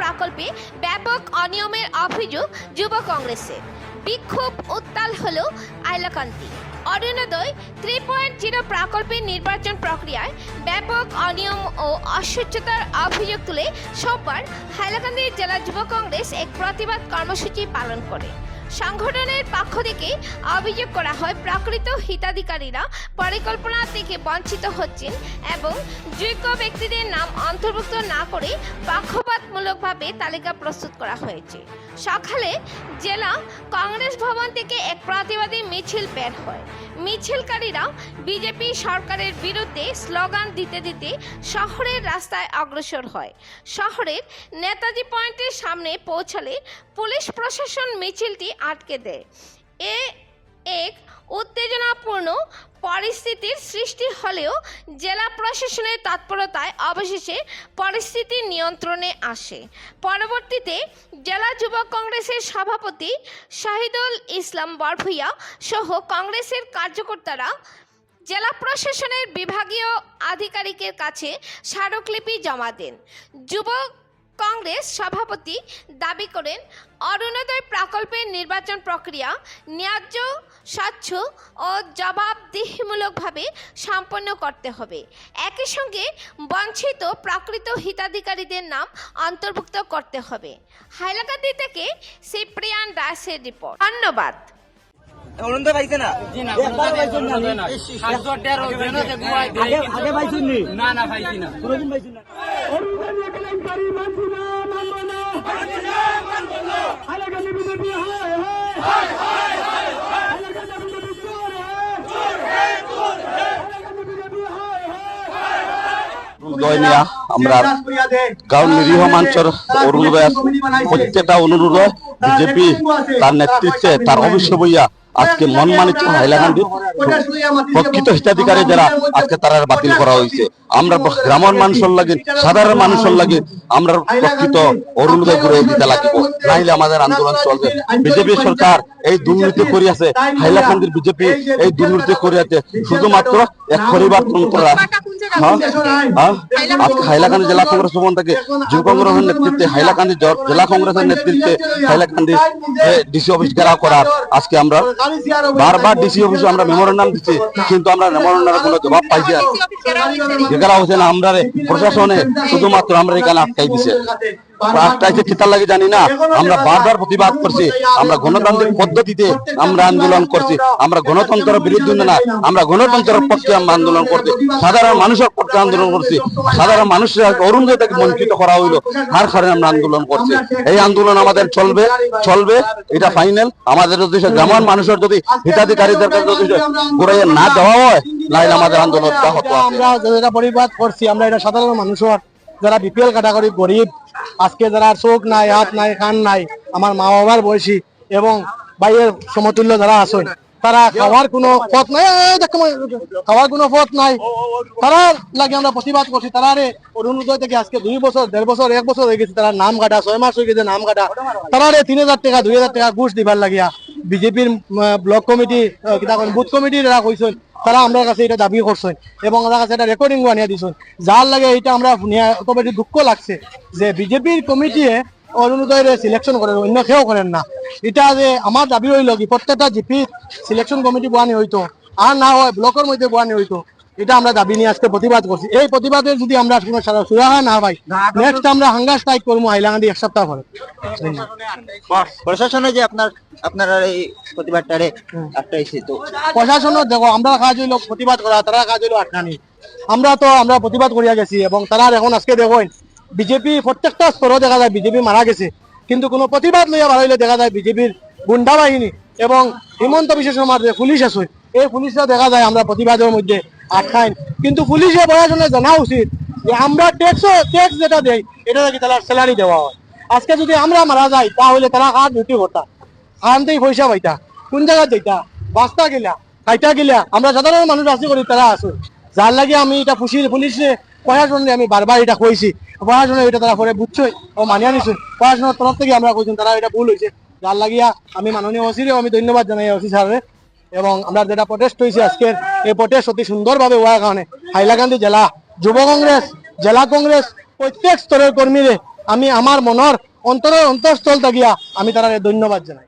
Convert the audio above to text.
প্রকল্পে ব্যাপক অনিয়মের অভিযোগ যুব কংগ্রেসের বিক্ষোভ উত্তাল হল Hailakandi Arunodoy three point zero প্রকল্পের নির্বাচন প্রক্রিয়ায় ব্যাপক অনিয়ম ও অস্বচ্ছতার অভিযোগ তুলে সোমবার হাইলাকান্দি জেলা যুব কংগ্রেস এক প্রতিবাদ কর্মসূচি পালন করে। সংগঠনের পক্ষ থেকে অভিযোগ করা হয়, প্রকৃত হিতাধিকারীরা পরিকল্পনা থেকে বঞ্চিত হচ্ছেন এবং যোগ্য ব্যক্তিদের নাম অন্তর্ভুক্ত না করে পক্ষপাতমূলকভাবে তালিকা প্রস্তুত করা হয়েছে। সকালে জেলা কংগ্রেস ভবন থেকে এক প্রতিবাদী মিছিল বের হয়। মিছিলকারীরা বিজেপি সরকারের বিরুদ্ধে স্লোগান দিতে দিতে শহরের রাস্তায় অগ্রসর হয়। শহরের নেতাজি পয়েন্টের সামনে পৌঁছালে পুলিশ প্রশাসন মিছিলটি আটকে দেয়। এ এক উত্তেজনাপূর্ণ পরিস্থিতির সৃষ্টি হলেও জেলা প্রশাসনের তৎপরতায় অবশেষে পরিস্থিতি নিয়ন্ত্রণে আসে। পরবর্তীতে জেলা যুব কংগ্রেসের সভাপতি শাহিদুল ইসলাম বরভুইয়া সহ কংগ্রেসের কার্যকর্তারা জেলা প্রশাসনের বিভাগীয় আধিকারিকের কাছে স্মারকলিপি জমা দেন। যুব কংগ্রেস সভাপতি দাবি করেন অরুণোদয় প্রকল্পের নির্বাচন প্রক্রিয়া ন্যায্য স্বচ্ছ ও জবাবদিহিমূলকভাবে সম্পন্ন করতে হবে। একই সঙ্গে বঞ্চিত প্রকৃত হিতাধিকারীদের নাম অন্তর্ভুক্ত করতে হবে। হাইলাকান্দি থেকে সিপ্রিয়ান দাসের রিপোর্ট। ধন্যবাদ। অনন্ত পাইছে না? পাইছেন আগে পাইছেন নি না। না উদয় নিয়া আমরা গাঁও নিরীহ মানুষের অরুণোদয় প্রত্যেকটা অনুরোধ বিজেপি তার নেতৃত্বে তার অবশ্য বইয়া আজকে মন মানিত হাইলাকান্দি প্রকৃত হিতাধিকারী যারা আজকে তারা বাতিল করা হয়েছে। আমরা গ্রামের মানুষের লাগে সাধারণ মানুষের লাগে আমরা প্রকৃত অরুণোদয় করে দিতে লাগিব। নাইলে আমাদের আন্দোলন চলবে। বিজেপি সরকার এই দুর্নীতি আছে হাইলাকান্দির বিজেপি এই দুর্নীতি আছে শুধুমাত্র এক পরিবার হ্যাঁ আজকে হাইলাকান্দি জেলা কংগ্রেস ভবন থেকে যুব কংগ্রেসের নেতৃত্বে হাইলাকান্দি জেলা কংগ্রেসের নেতৃত্বে হাইলাকান্দি ডিসি অফিস ঘেরাও করার আজকে আমরা বারবার ডিসি অফিসে আমরা মেমোরেন্ডাম দিচ্ছি কিন্তু আমরা মেমোরেন্ডামের কোনো জবাব পাইছি না ঘেরা হচ্ছে না আমরা প্রশাসনে শুধুমাত্র আমরা এখানে আটকাই দিছে। আটকাইছে কিতার লাগে জানি না আমরা বারবার প্রতিবাদ করছি আমরা গণতান্ত্রিক পদ্ধতিতে আমরা আন্দোলন করছি আমরা গণতন্ত্রের বিরুদ্ধে না আমরা গণতন্ত্রের পক্ষে আমরা আন্দোলন করছি সাধারণ মানুষের পক্ষে আন্দোলন করছি সাধারণ মানুষের অরুণোদয় বঞ্চিত করা হইল হার কারণে আমরা আন্দোলন করছি। এই আন্দোলন আমাদের চলবে চলবে এটা ফাইনাল। আমাদের যদি গ্রামের মানুষের যদি হিতাধিকারীদের কাছে যদি ঘুরাইয়া না দেওয়া হয় নাহলে আমাদের আন্দোলন অব্যাহত আমরা যেটা পরিবাদ করছি আমরা এটা সাধারণ মানুষের যারা বিপিএল ক্যাটাগরি গরিব, আজকে যারা চোখ নাই, হাত নাই, কান নাই, আমার মা বাবার বয়সী এবং বাইয়ের সমতুল্য যারা আছেন, তারা খাওয়ার কোনো পথ নাই। খাওয়ার কোনো পথ নাই। তারা লাগে আমরা প্রতিবাদ করছি। তারা রে অরুণোদয় থেকে আজকে দুই বছর, দেড় বছর, এক বছর হয়ে গেছে। তারা নাম কাটা, ছয় মাস হয়ে গেছে নাম কাটা। তারা রে, তিন হাজার টাকা, দুই হাজার টাকা ঘুষ দিবার লাগিয়া বিজেপির ব্লক কমিটি কিতা কন বুথ কমিটি যারা কইছেন তারা আমরা কাছে এটা দাবি করছেন এবং আমার কাছে এটা রেকর্ডিং বানিয়ে দিছেন যার লাগে এটা আমরা বেশি দুঃখ লাগছে যে বিজেপির কমিটিয়ে অরুণোদয়ের সিলেকশন করেন অন্য কেউ করেন না। এটা যে আমার দাবি হইল কি প্রত্যেকটা জিপির সিলেকশন কমিটি বানি হইতো আর না হয় ব্লকের মধ্যে বানি হইতো এটা আমরা দাবি নিয়ে আজকে প্রতিবাদ করছি। এই প্রতিবাদের যদি আমরা কোনো সারা সুরাহা না পাই নেক্সট আমরা হাঙ্গার স্ট্রাইক করব হাইলাকান্দি এক সপ্তাহ পরে। প্রশাসনে যে আপনার আপনারা এই প্রতিবাদটারে আটকাইছে তো। প্রশাসনের দেখো আমরা কাজ হইল প্রতিবাদ করা তারা কাজ হইল আটকানি। আমরা তো আমরা প্রতিবাদ করিয়া গেছি এবং তারা এখন আজকে দেখুন বিজেপি প্রত্যেকটা স্তরও দেখা যায় বিজেপি মারা গেছে। কিন্তু কোনো প্রতিবাদ লইয়া বার হইলে দেখা যায় বিজেপির গুন্ডা বাহিনী এবং হিমন্ত বিশ্ব শর্মার যে পুলিশ আছে এই পুলিশরা দেখা যায় আমরা প্রতিবাদের মধ্যে আটকাই কিন্তু পুলিশে প্রশাসনে জানা উচিত যে আমরা ট্যাক্স ট্যাক্স যেটা দেই, এটা নাকি তারা স্যালারি দেওয়া হয়। আজকে যদি আমরা মারা যাই, তাহলে তারা কাজ ডিউটি করতাম আনতেই পয়সা পাইতা। কোন জায়গা যাইতা? বাস্তা গেলা, খাইতা গেলা। আমরা সাধারণ মানুষ আছি করি তারা আছো। যার লাগে আমি এটা পুষি পুলিশে প্রশাসনে আমি বারবার এটা কইছি। প্রশাসনে এটা তারা পরে বুঝছই ও মানিয়া নিছে। প্রশাসনের তরফ থেকে আমরা কইছি তারা এটা ভুল হয়েছে যার লাগিয়া আমি মাননীয় ওসিরেও আমি ধন্যবাদ জানাই ওসি স্যারের। এবং আমরা যেটা প্রটেস্ট হয়েছি আজকের, এই প্রটেস্ট অতি সুন্দরভাবে হওয়ার কারণে হাইলাকান্দি জেলা যুব কংগ্রেস, জেলা কংগ্রেস প্রত্যেক স্তরের কর্মীরে আমি আমার মনের অন্তরের অন্তঃস্থল থাকিয়া আমি তারা ধন্যবাদ জানাই।